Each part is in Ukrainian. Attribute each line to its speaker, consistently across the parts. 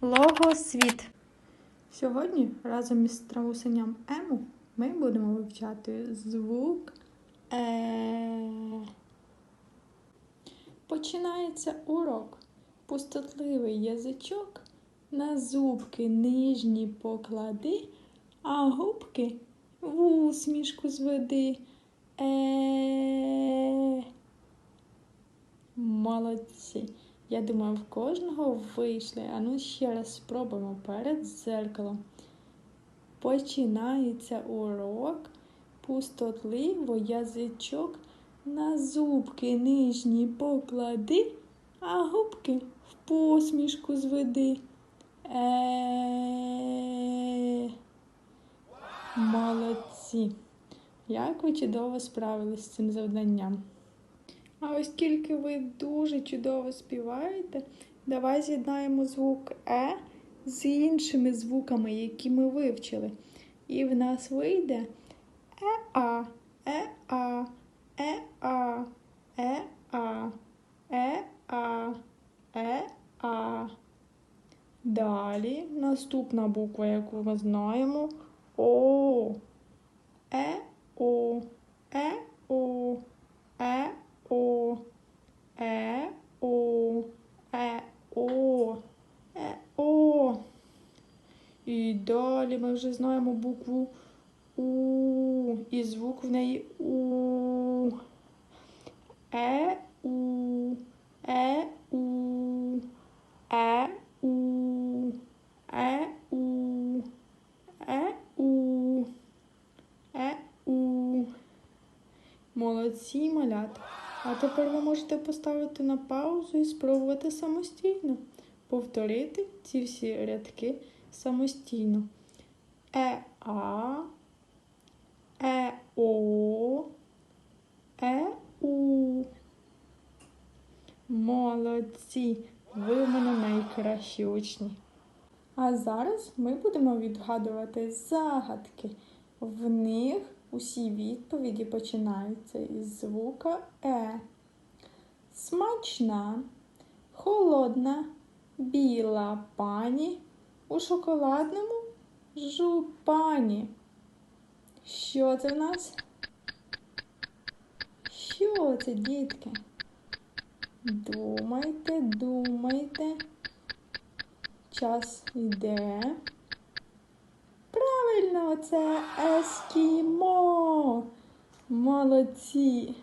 Speaker 1: Логосвіт. Сьогодні разом із травусенням Ему ми будемо вивчати звук Е. Починається урок. Пустотливий язичок на зубки нижні поклади, а губки в усмішку зведи. Е. Молодці. Я думаю, в кожного вийшли. А ну ще раз спробуємо перед зеркалом. Починається урок. Пустотливо язичок на зубки нижні поклади, а губки в посмішку зведи. Е. Молодці. Як ви чудово справились з цим завданням? А оскільки ви дуже чудово співаєте, давай з'єднаємо звук Е з іншими звуками, які ми вивчили. І в нас вийде Е-А, Е-А, Е-А, Е-А, Е-А, Е-А. Далі наступна буква, яку ми знаємо О. Е-О, Е-О, Е-О, Е-О, Е-О, Е-О. І далі ми вже знаємо букву У. І звук в неї У. Е-У, Е-У, Е-У, Е-У, Е-У, Е-У. Молодці, малята. А тепер ви можете поставити на паузу і спробувати самостійно повторити ці всі рядки самостійно. Е-А, Е-О, Е-У. Молодці! Ви в мене найкращі учні. А зараз ми будемо відгадувати загадки. В них усі відповіді починаються із звука Е. Смачна, холодна, біла пані у шоколадному жупані. Що це в нас? Що це, дітки? Думайте, думайте. Час йде. Правильно, це ескімо. Молодці.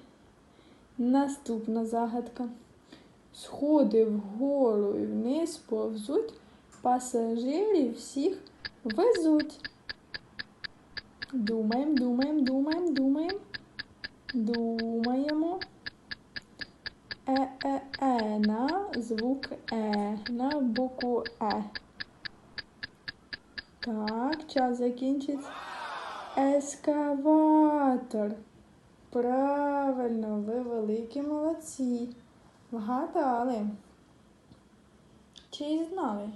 Speaker 1: Наступна загадка. Сходи вгору і вниз повзуть, пасажирів всіх везуть. Думаємо, думаємо, думаємо, думаємо. Думаємо. Е-е-е на звук Е, на букву Е. Так, час закінчиться. Ескаватор. Правильно, ви великі молодці. Вгадали. Чи знали?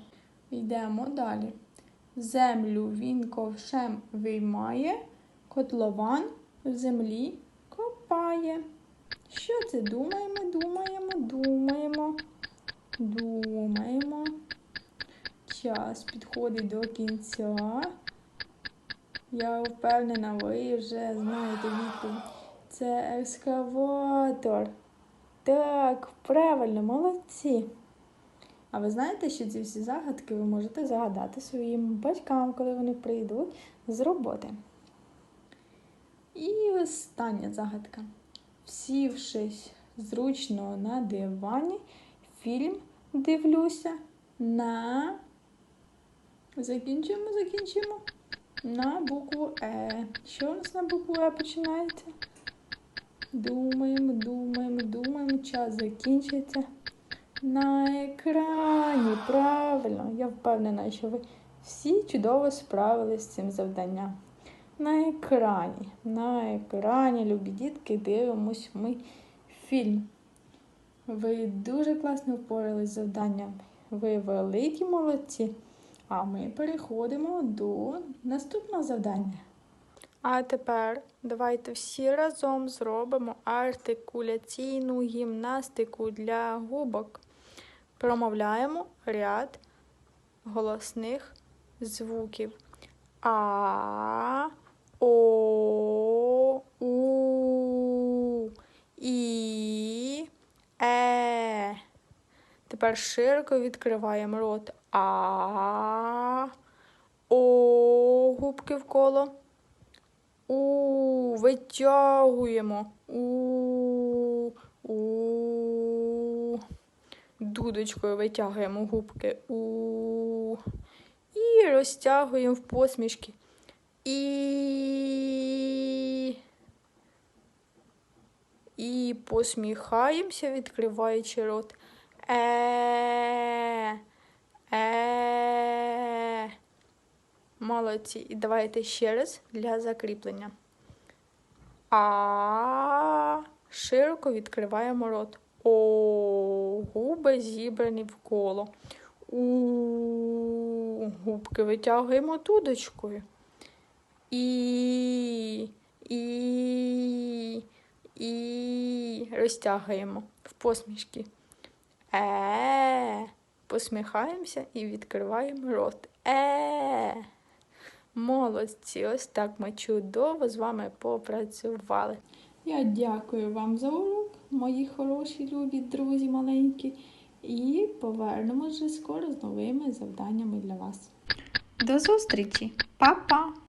Speaker 1: Йдемо далі. Землю він ковшем виймає, котлован в землі копає. Що це? Думаємо, думаємо, думаємо. Час підходить до кінця. Я впевнена, ви вже знаєте відповідь. Це екскаватор. Так, правильно, молодці. А ви знаєте, що ці всі загадки ви можете загадати своїм батькам, коли вони прийдуть з роботи. І остання загадка. Сівшись зручно на дивані, фільм дивлюся на. Закінчимо, закінчимо. На букву Е. Що у нас на букву Е починається? Думаємо, думаємо, думаємо. Час закінчиться. На екрані. Правильно, я впевнена, що ви всі чудово справились з цим завданням. На екрані. На екрані, любі дітки, дивимось ми фільм. Ви дуже класно впорались з завданням. Ви великі молодці. А ми переходимо до наступного завдання. А тепер давайте всі разом зробимо артикуляційну гімнастику для губок. Промовляємо ряд голосних звуків. А, О, У, І, Е. Тепер широко відкриваємо рот. А, О, губки в коло. У, витягуємо. У, у. Дудочкою витягуємо губки. У. І розтягуємо в посмішки. І. І посміхаємося, відкриваючи рот. Е. Молодці. І давайте ще раз для закріплення. А. Широко відкриваємо рот. О. Губи зібрані в коло. У. Губки витягуємо дудочкою. І. І. І. Розтягуємо в посмішки. Е. Посміхаємося і відкриваємо рот. Е. Молодці, ось так ми чудово з вами попрацювали. Я дякую вам за урок, мої хороші, любі друзі маленькі, і повернемось вже скоро з новими завданнями для вас. До зустрічі, Па-па!